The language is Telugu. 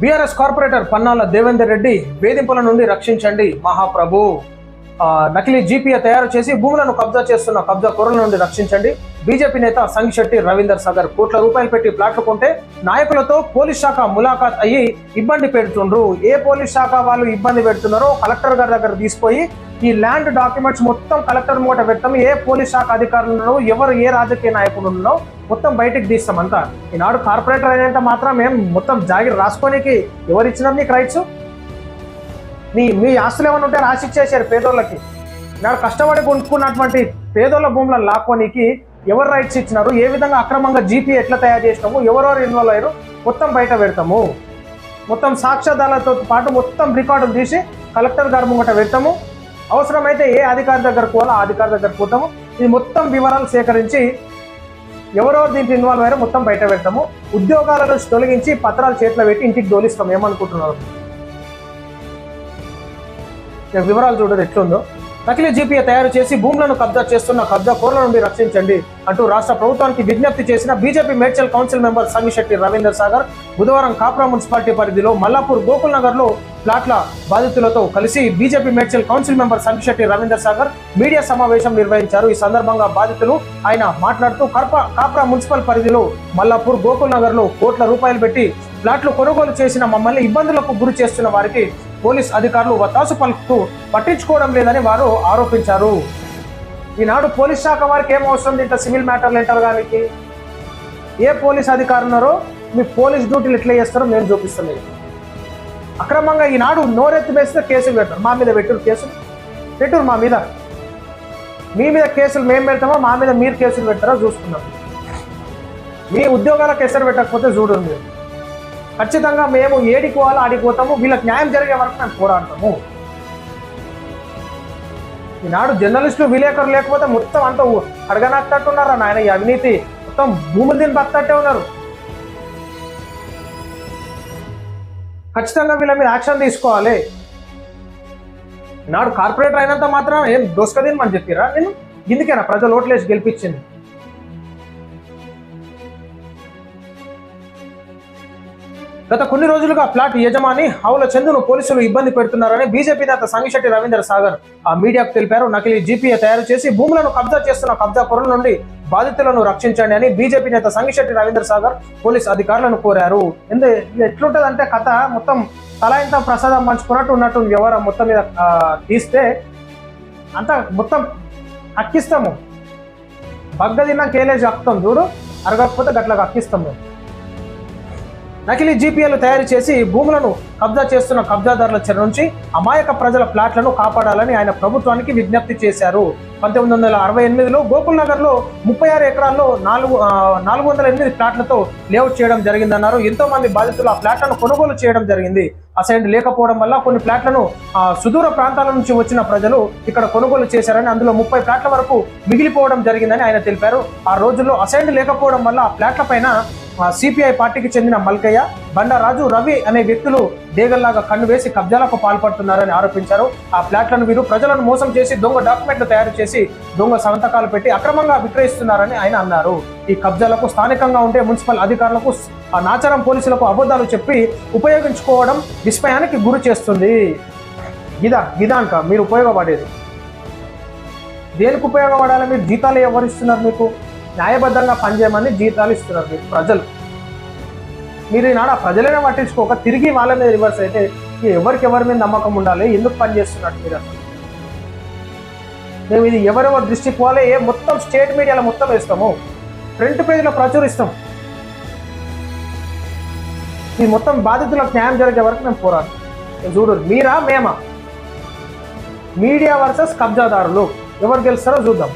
బీఆర్ఎస్ కార్పొరేటర్ పన్నాల దేవేందర్ రెడ్డి వేధింపుల నుండి రక్షించండి మహాప్రభు. నకిలీ జీపీఏ తయారు చేసి భూములను కబ్జా చేస్తున్న కబ్జా కూరల నుండి రక్షించండి. బీజేపీ నేత సంగిశెట్టి రవీందర్ సాగర్ కోట్ల రూపాయలు పెట్టి ప్లాట్లు కొంటే నాయకులతో పోలీస్ శాఖ ములాఖాత్ అయ్యి ఇబ్బంది పెడుతుండ్రు. ఏ పోలీస్ శాఖ వాళ్ళు ఇబ్బంది పెడుతున్నారో కలెక్టర్ గారి దగ్గర తీసుకొని ఈ ల్యాండ్ డాక్యుమెంట్స్ మొత్తం కలెక్టర్ మూట పెడతాం ఏ పోలీస్ శాఖ అధికారులు ఎవరు ఏ రాజకీయ నాయకులు ఉన్నారో మొత్తం బయటికి తీస్తామంతా. ఈనాడు కార్పొరేటర్ అయినంత మాత్రం మేము మొత్తం జాగిరి రాసుకోనికి ఎవరు ఇచ్చినారు నీకు రైట్స్ నీ మీ ఆస్తులు ఏమైనా ఉంటే రాసిచ్చేసారు పేదోళ్ళకి. నాడు కష్టపడి కొనుక్కున్నటువంటి పేదోళ్ళ భూములను లాక్కోనికి ఎవరు రైట్స్ ఇచ్చినారు? ఏ విధంగా అక్రమంగా జీపీ ఎట్లా తయారు చేసినాము? ఎవరెవరు ఇన్వాల్వ్ అయ్యారు? మొత్తం బయట పెడతాము. మొత్తం సాక్ష్యాధారాలతో పాటు మొత్తం రికార్డులు తీసి కలెక్టర్ గారి ముంగట పెడతాము. అవసరమైతే ఏ అధికారి దగ్గర పోవాలో ఆ అధికారి దగ్గర పోతాము. ఇది మొత్తం వివరాలు సేకరించి ఎవరెవరు దీంట్లో ఇన్వాల్వ్ అయ్యారో మొత్తం బయట పెడతాము. ఉద్యోగాల నుంచి తొలగించి పత్రాలు చేతిలో పెట్టి ఇంటికి దోలిస్తాం ఏమనుకుంటున్నారు? వివరాలు చూడదు ఎట్లుందో. నకిలీ జీపీఏ తయారు చేసి భూములను కబ్జా చేస్తున్న కబ్జా కోర్ల నుండి రక్షించండి అంటూ రాష్ట్ర ప్రభుత్వానికి విజ్ఞప్తి చేసిన BJP Medchal council member Sangisetti Ravinder Sagar బుధవారం కాప్రా మున్సిపాలిటీ పరిధిలో మల్లాపూర్ గోకుల్ నగర్లో ప్లాట్ల బాధితులతో కలిసి BJP Medchal council member Sangisetti Ravinder Sagar media సమావేశం నిర్వహించారు. ఈ సందర్భంగా బాధితులు ఆయన మాట్లాడుతూ కర్ప కాప్రా మున్సిపల్ పరిధిలో మల్లాపూర్ గోకుల్ నగర్లో కోట్ల రూపాయలు పెట్టి ప్లాట్లు కొనుగోలు చేసిన మమ్మల్ని ఇబ్బందులకు గురి చేస్తున్న వారికి పోలీస్ అధికారులు వత్తాసు పలుకుతూ పట్టించుకోవడం లేదని వారు ఆరోపించారు. ఈనాడు పోలీస్ శాఖ వారికి ఏం అవసరం? ఇంత సివిల్ మ్యాటర్లు ఏంటారు కానీ ఏ పోలీస్ అధికారులు ఉన్నారో మీ పోలీస్ డ్యూటీలు ఎట్లా చేస్తారో నేను చూపిస్తలేదు. అక్రమంగా ఈనాడు నోరెత్తి వేస్తే కేసులు పెడతారు. మా మీద పెట్టురు కేసులు పెట్టురు మా మీద. మీ మీద కేసులు మేము పెడతామో మా మీద మీరు కేసులు పెడతారో చూసుకున్నాం మీ ఉద్యోగాలకు ఎసరు పెట్టకపోతే చూడండి మీరు. ఖచ్చితంగా మేము ఏడికి పోవాలో ఆడికి పోతాము వీళ్ళకి న్యాయం జరిగే వరకు మేము పోరాడతాము. ఈనాడు జర్నలిస్టులు విలేకరులు లేకపోతే మొత్తం అంత అడగనట్టున్నారా నాయన ఈ అవినీతి? మొత్తం భూములు దీని బతట్టే ఉన్నారు. ఖచ్చితంగా వీళ్ళ మీద యాక్షన్ తీసుకోవాలి. నాడు కార్పొరేటర్ అయినంత మాత్రం ఏం దోసుకదేని మనం చెప్పిరా? నేను ఇందుకేనా ప్రజలు ఓట్లేసి గెలిపించింది. గత కొన్ని రోజులుగా ప్లాట్ యజమాని హౌల చందును పోలీసులు ఇబ్బంది పెడుతున్నారని బీజేపీ నేత సంగిశెట్టి రవీందర్ సాగర్. ఆ మీడియాకు తెలిపారు నకిలీ జీపీఏ తయారు చేసి భూములను కబ్జా చేస్తున్న కబ్జా పొరల నుండి బాధితులను రక్షించండి అని బీజేపీ నేత సంగిశెట్టి రవీందర్ సాగర్ పోలీస్ అధికారులను కోరారు. ఎందు ఎట్లుంటదంటే కథ మొత్తం తలాయింత ప్రసాదం పంచుకున్నట్టు ఉన్నట్టు వ్యవహారం మొత్తం మీద తీస్తే అంత మొత్తం అక్కిస్తాము. బగ్గ తిన్నా కేలేజ్ అక్కుతాం చూడు అరగకపోతే గట్లా అక్కిస్తాం మేము నకిలీ జీపీఏలు తయారు చేసి భూములను కబ్జా చేస్తున్న కబ్జాదారుల చెర నుంచి అమాయక ప్రజల ప్లాట్లను కాపాడాలని ఆయన ప్రభుత్వానికి విజ్ఞప్తి చేశారు. పంతొమ్మిది వందల అరవై ఎనిమిదిలో గోకుల్ నగర్లో ముప్పై ఆరు ఎకరాల్లో నాలుగు నాలుగు వందల ఎనిమిది ప్లాట్లతో లేఅవుట్ చేయడం జరిగిందన్నారు. ఎంతో మంది బాధితులు ఆ ప్లాట్లను కొనుగోలు చేయడం జరిగింది. అసైన్ లేకపోవడం వల్ల కొన్ని ప్లాట్లను సుదూర ప్రాంతాల నుంచి వచ్చిన ప్రజలు ఇక్కడ కొనుగోలు చేశారని అందులో ముప్పై ప్లాట్ల వరకు మిగిలిపోవడం జరిగిందని ఆయన తెలిపారు. ఆ రోజుల్లో అసైన్ లేకపోవడం వల్ల ఆ ప్లాట్ల పైన సిపిఐ పార్టీకి చెందిన మల్కయ్య బండరాజు రవి అనే వ్యక్తులు డేగల్లాగా కన్ను వేసి కబ్జాలకు పాల్పడుతున్నారని ఆరోపించారు. ఆ ఫ్లాట్లను వీరు ప్రజలను మోసం చేసి దొంగ డాక్యుమెంట్లు తయారు చేసి దొంగ సంతకాలు పెట్టి అక్రమంగా విక్రయిస్తున్నారని ఆయన అన్నారు. ఈ కబ్జాలకు స్థానికంగా ఉండే మున్సిపల్ అధికారులకు ఆ నాచారం పోలీసులకు అబద్ధాలు చెప్పి ఉపయోగించుకోవడం విస్మయానికి గురి చేస్తుంది. ఇదా ఇదాంక మీరు ఉపయోగపడేది. దేనికి ఉపయోగపడాలి? మీరు జీతాలు ఎవరు ఇస్తున్నారు మీకు? న్యాయబద్ధంగా పనిచేయమని జీతాలు ఇస్తున్నారు మీరు ప్రజలు. మీరు ఈనాడు ఆ ప్రజలనే పట్టించుకోక తిరిగి వాళ్ళ మీద రివర్స్ అయితే ఎవరికి ఎవరి మీద నమ్మకం ఉండాలి ఎందుకు పనిచేస్తున్నట్టు మీరు అసలు? మేము ఇది ఎవరెవరు దృష్టికి పోవాలి ఏ మొత్తం స్టేట్ మీడియాలో మొత్తం వేస్తాము ఫ్రంట్ పేజీలో ప్రచురిస్తాం. ఈ మొత్తం బాధితులకు న్యాయం జరిగే వరకు మేము పోరాడు. చూడు మీరా మేమా? మీడియా వర్సెస్ కబ్జాదారులు. ఎవరు గెలుస్తారో చూద్దాం.